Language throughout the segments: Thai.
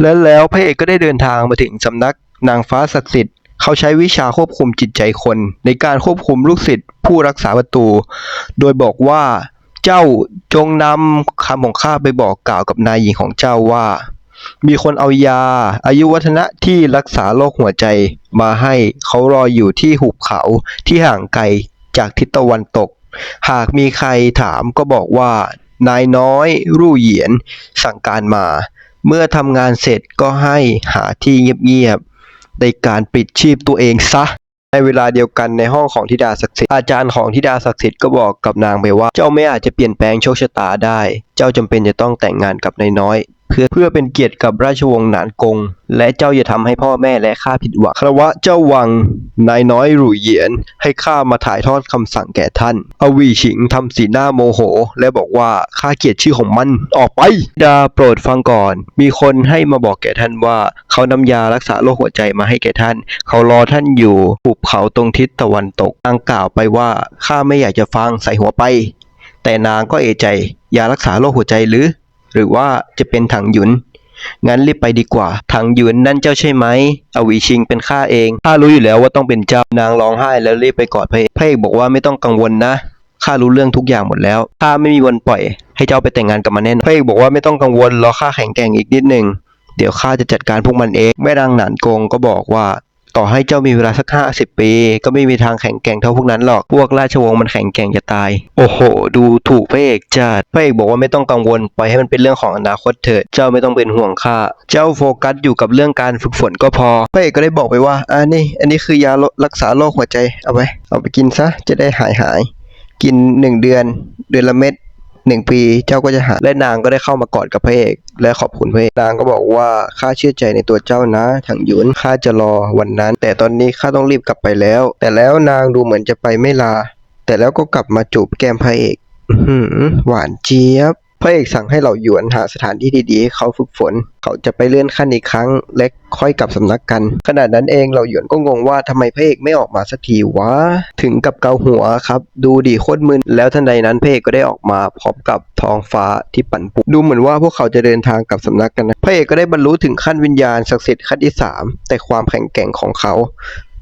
และแล้วพระเอกก็ได้เดินทางมาถึงสำนักนางฟ้าศักดิ์สิทธิ์เขาใช้วิชาควบคุมจิตใจคน ในการควบคุมลูกศิษย์ผู้รักษาประตู โดยบอกว่าเจ้าจงนำคำของข้าไปบอกกล่าวกับนายหญิงของเจ้าว่า มีคนเอายา อายุวัฒนะที่รักษาโรคหัวใจมาให้เขารออยู่ที่หุบเขาที่ห่างไกลจากทิศตะวันตก หากมีใครถามก็บอกว่านายน้อย รู่เหยียน สั่งการมา เมื่อทำงานเสร็จก็ให้หาที่เงียบๆในการปิดชีพตัวเองซะ ในเวลาเดียวกันในห้องของธิดาศักดิ์สิทธิ์อาจารย์ของธิดาศักดิ์สิทธิ์ก็บอกกับนางไปว่า เจ้าไม่อาจจะเปลี่ยนแปลงโชคชะตาได้ เจ้าจำเป็นจะต้องแต่งงานกับนายน้อย เพื่อเพื่อเป็นเกียรติกับราชวงศ์หนานกง และเจ้าอย่าทำให้พ่อแม่และข้าผิดหวังคารวะเจ้าวัง นายน้อยหรุ่ยเหยียน ให้ข้ามาถ่ายทอดคำสั่งแก่ท่าน อวีฉิงทำสีหน้าโมโห และบอกว่าข้าเกลียดชื่อของมันออกไป ดาโปรดฟังก่อน มีคนให้มาบอกแก่ท่านว่า เขานำยารักษาโรคหัวใจมาให้แก่ท่าน เขารอท่านอยู่หุบเขาตรงทิศตะวันตกนางกล่าวไปว่าข้าไม่อยากจะฟังใส่หัวไป แต่นางก็เอะใจยารักษาโรคหัวใจหรือ หรือว่าจะเป็นถังหยุน งั้นรีบไปดีกว่า ถังหยุนนั่นเจ้าใช่ไหมอวีชิงเป็นข้าเองข้ารู้อยู่แล้วว่าต้องเป็นเจ้านางร้องไห้แล้วรีบไปกอดพระเอกพระเอกบอกว่าไม่ต้องกังวลนะข้ารู้เรื่องทุกอย่างหมดแล้วข้าไม่มีวันปล่อย ให้เจ้าไปแต่งงานกับมันแน่นอนพระเอกบอกว่าไม่ต้องกังวลรอข้าแข็งแกร่งอีกนิดหนึ่งเดี๋ยวข้าจะจัดการพวกมันเองแม่นางหนานกงก็บอกว่า ต่อให้เจ้ามีเวลาสักห้าสิบปี ก็ไม่มีทางแข็งแกร่งเท่าพวกนั้นหรอก พวกราชวงศ์มันแข็งแกร่งจะตาย โอ้โห ดูถูกพระเอกจัดพระเอกบอกว่าไม่ต้องกังวล ปล่อยให้มันเป็นเรื่องของอนาคตเถิด เจ้าไม่ต้องเป็นห่วงข้า เจ้าโฟกัสอยู่กับเรื่องการฝึกฝนก็พอ พระเอกก็ได้บอกไปว่า อ่านี่ อันนี้คือยารักษาโรคหัวใจ เอาไป เอาไปกินซะ จะได้หายหาย กินหนึ่งเดือน เดือนละเม็ด หนึ่งปีเจ้าก็จะหาและนางก็ได้เข้ามากอดกับพระเอก และขอบคุณพระเอกนางก็บอกว่าข้าเชื่อใจในตัวเจ้านะถังหยุนข้าจะรอวันนั้น แต่ตอนนี้ข้าต้องรีบกลับไปแล้ว แต่แล้วนางดูเหมือนจะไปไม่ลา แต่แล้วก็กลับมาจูบแก้มพระเอกหือหวานเจี๊ยบ พระเอกสั่งให้เหล่าหยวนหาสถานที่ดีๆให้เขาฝึกฝน เขาจะไปเลื่อนขั้นอีกครั้ง และค่อยกลับสำนักกัน ขณะนั้นเองเหล่าหยวนก็งงว่าทำไมพระเอกไม่ออกมาสักทีวะ ถึงกับเกาหัวครับ ดูดีโคตรมึน แล้วทันใดนั้นพระเอกก็ได้ออกมาพร้อมกับท้องฟ้าที่ปั่นป่วนดูเหมือนว่าพวกเขาจะเดินทางกลับสำนักกันนะพระเอกก็ได้บรรลุถึงขั้นวิญญาณศักดิ์สิทธิ์ขั้นที่สามแต่ความแข็งแกร่งของเขา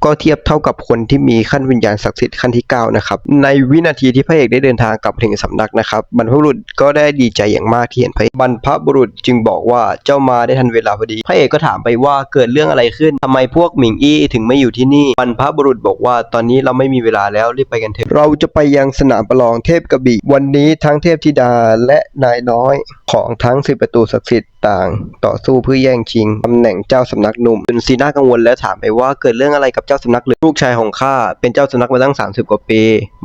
ก็เทียบเท่ากับคนที่มีขั้นวิญญาณศักดิ์สิทธิ์ขั้นที่ 9 นะครับ ในวินาทีที่พระเอกได้เดินทางกลับถึงสำนักนะครับ บรรพบุรุษก็ได้ดีใจอย่างมากที่เห็นพระเอกบรรพบุรุษจึงบอกว่าเจ้ามาได้ทันเวลาพอดี พระเอกก็ถามไปว่าเกิดเรื่องอะไรขึ้นทำไมพวกหมิงอี้ถึงไม่อยู่ที่นี่ บรรพบุรุษบอกว่าตอนนี้เราไม่มีเวลาแล้วรีบไปกันเถอะเราจะไปยังสนามประลองเทพกระบี่วันนี้ทั้งเทพธิดาและนายน้อย ของทั้งสิบประตูศักดิ์สิทธิ์ต่าง ต่อสู้เพื่อแย่งชิงตำแหน่งเจ้าสำนักหนุ่มจนซีน่ากังวลและถามไปว่าเกิดเรื่องอะไรกับเจ้าสำนักหรือลูกชายของข้าเป็นเจ้าสำนักมาตั้ง 30 กว่าปี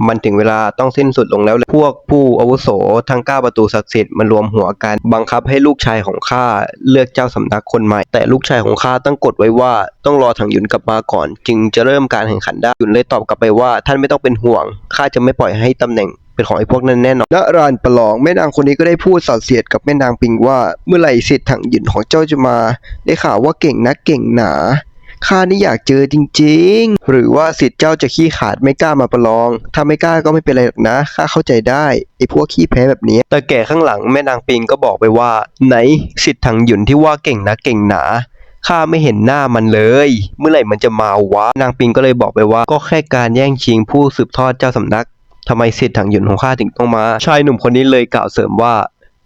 มันถึงเวลาต้องสิ้นสุดลงแล้วพวกผู้อาวุโสทั้งเก้าประตูศักดิ์สิทธิ์มารวมหัวกัน บังคับให้ลูกชายของข้าเลือกเจ้าสำนักคนใหม่ แต่ลูกชายของข้าตั้งกฎไว้ว่าต้องรอถังหยุนกลับมาก่อน จึงจะเริ่มการแข่งขันได้หยุนเลยตอบกลับไปว่าท่านไม่ต้องเป็นห่วงข้าจะไม่ปล่อยให้ตำแหน่ง เป็นของไอ้พวกนั้นแน่นอนณรานประลองแม่นางคนนี้ก็ได้พูดสอดเสียดกับแม่นางปิงว่า เมื่อไหร่สิทธังหยินของเจ้าจะมา ได้ข่าวว่าเก่งนักเก่งหนาข้านี่อยากเจอจริงๆ หรือว่าสิทธิ์เจ้าจะขี้ขาดไม่กล้ามาประลอง ถ้าไม่กล้าก็ไม่เป็นไรหรอกนะ ข้าเข้าใจได้ไอ้พวกขี้แพ้แบบนี้ แต่แก่ข้างหลังแม่นางปิงก็บอกไปว่า ไหนสิทธิ์ถังหยุนที่ว่าเก่งนักเก่งหนา ข้าไม่เห็นหน้ามันเลย เมื่อไหร่มันจะมาวะ นางปิงก็เลยบอกไปว่า ก็แค่การแย่งชิงผู้สืบทอดเจ้าสำนัก ทำไมสิทธิ์ถังหยุนของข้าถึงต้องมา ชายหนุ่มคนนี้เลยกล่าวเสริมว่า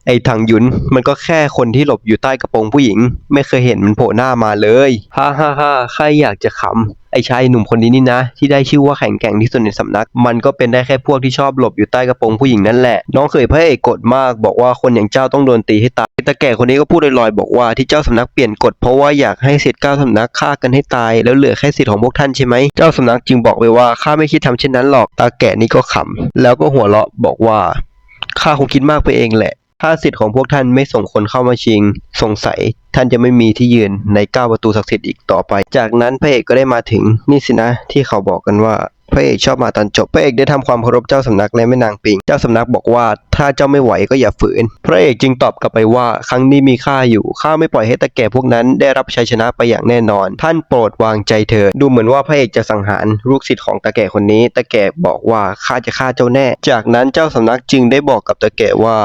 ไอ้ถังหยุนมันก็แค่คนที่หลบอยู่ใต้กระโปรงผู้หญิง ไม่เคยเห็นมันโผล่หน้ามาเลยฮ่าฮ่าฮ่าข้าอยากจะขำไอ้ชายหนุ่มคนนี้นี่นะ ที่ได้ชื่อว่าแข็งแกร่งที่สุดในสำนัก มันก็เป็นได้แค่พวกที่ชอบหลบอยู่ใต้กระโปรงผู้หญิงนั่นแหละ น้องเคยพระเอกกดมาก บอกว่าคนอย่างเจ้าต้องโดนตีให้ตาย ต่แก่คนนี้ก็พูดลอยๆบอกว่าที่เจ้าสำนักเปลี่ยนกฎเพราะว่าอยากให้สิทธิ์เก้าสำนักฆ่ากันให้ตาย แล้วเหลือแค่สิทธิ์ของพวกท่านใช่ไหมเจ้าสำนักจึงบอกไปว่าข้าไม่คิดทำเช่นนั้นหรอกตาแก่นี่ก็ขำแล้วก็หัวเราะบอกว่าข้าคงคิดมากไปเองแหละถ้าสิทธิ์ของพวกท่านไม่ส่งคนเข้ามาชิง สงสัยท่านจะไม่มีที่ยืนในเก้าประตูศักดิ์สิทธิ์อีกต่อไป จากนั้นพระเอกก็ได้มาถึงนี่สินะที่เขาบอกกันว่า พระเอกชอบมาตอนจบ พระเอกได้ทำความเคารพเจ้าสำนักและแม่นางปิง เจ้าสำนักบอกว่าถ้าเจ้าไม่ไหวก็อย่าฝืน พระเอกจึงตอบกลับไปว่า ครั้งนี้มีค่าอยู่ ข้าไม่ปล่อยให้ตาแก่พวกนั้นได้รับชัยชนะไปอย่างแน่นอน ท่านโปรดวางใจเถิด ดูเหมือนว่าพระเอกจะสังหารลูกศิษย์ของตาแก่คนนี้ตาแก่บอกว่าข้าจะฆ่าเจ้าแน่ จากนั้นเจ้าสำนักจึงได้บอกกับตาแก่ว่า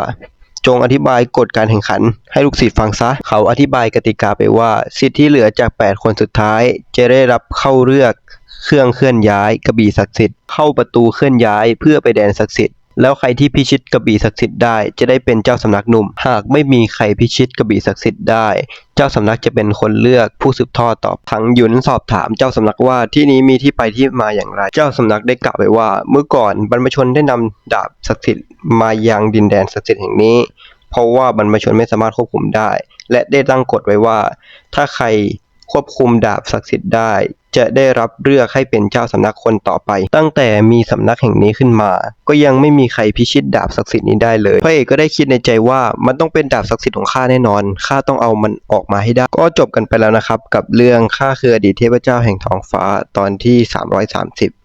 จงอธิบายกฎการแข่งขัน ให้ลูกศิษย์ฟังซะ เขาอธิบายกติกาไปว่า สิทธิ์ที่เหลือจาก 8 คนสุดท้าย จะได้รับเข้าเลือก เครื่องเคลื่อนย้าย กระบี่ศักดิ์สิทธิ์เข้าประตูเคลื่อนย้ายเพื่อไปแดนศักดิ์สิทธิ์แล้วใครที่พิชิตกระบี่ศักดิ์สิทธิ์ได้จะได้เป็นเจ้าสำนักหนุ่ม หากไม่มีใครพิชิตกระบี่ศักดิ์สิทธิ์ได้ เจ้าสำนักจะเป็นคนเลือกผู้สืบทอดต่อทั้งหยุนสอบถามเจ้าสำนักว่าที่นี้มีที่ไปที่มาอย่างไร เจ้าสำนักได้กล่าวไว้ว่า เมื่อก่อนบรรพชนได้นำดาบศักดิ์สิทธิ์มายังดินแดนศักดิ์สิทธิ์แห่งนี้ เพราะว่าบรรพชนไม่สามารถควบคุมได้ และได้ตั้งกฎไว้ว่า ถ้าใครควบคุมดาบศักดิ์สิทธิ์ได้ จะได้รับเลือกให้เป็นเจ้าสำนักคนต่อไป ตั้งแต่มีสำนักแห่งนี้ขึ้นมา ก็ยังไม่มีใครพิชิตดาบศักดิ์สิทธิ์นี้ได้เลยพระเอกก็ได้คิดในใจว่ามันต้องเป็นดาบศักดิ์สิทธิ์ของข้าแน่นอนข้าต้องเอามันออกมาให้ได้ ก็จบกันไปแล้วนะครับ กับเรื่องข้าคืออดีตเทพเจ้าแห่งท้องฟ้าตอนที่ 330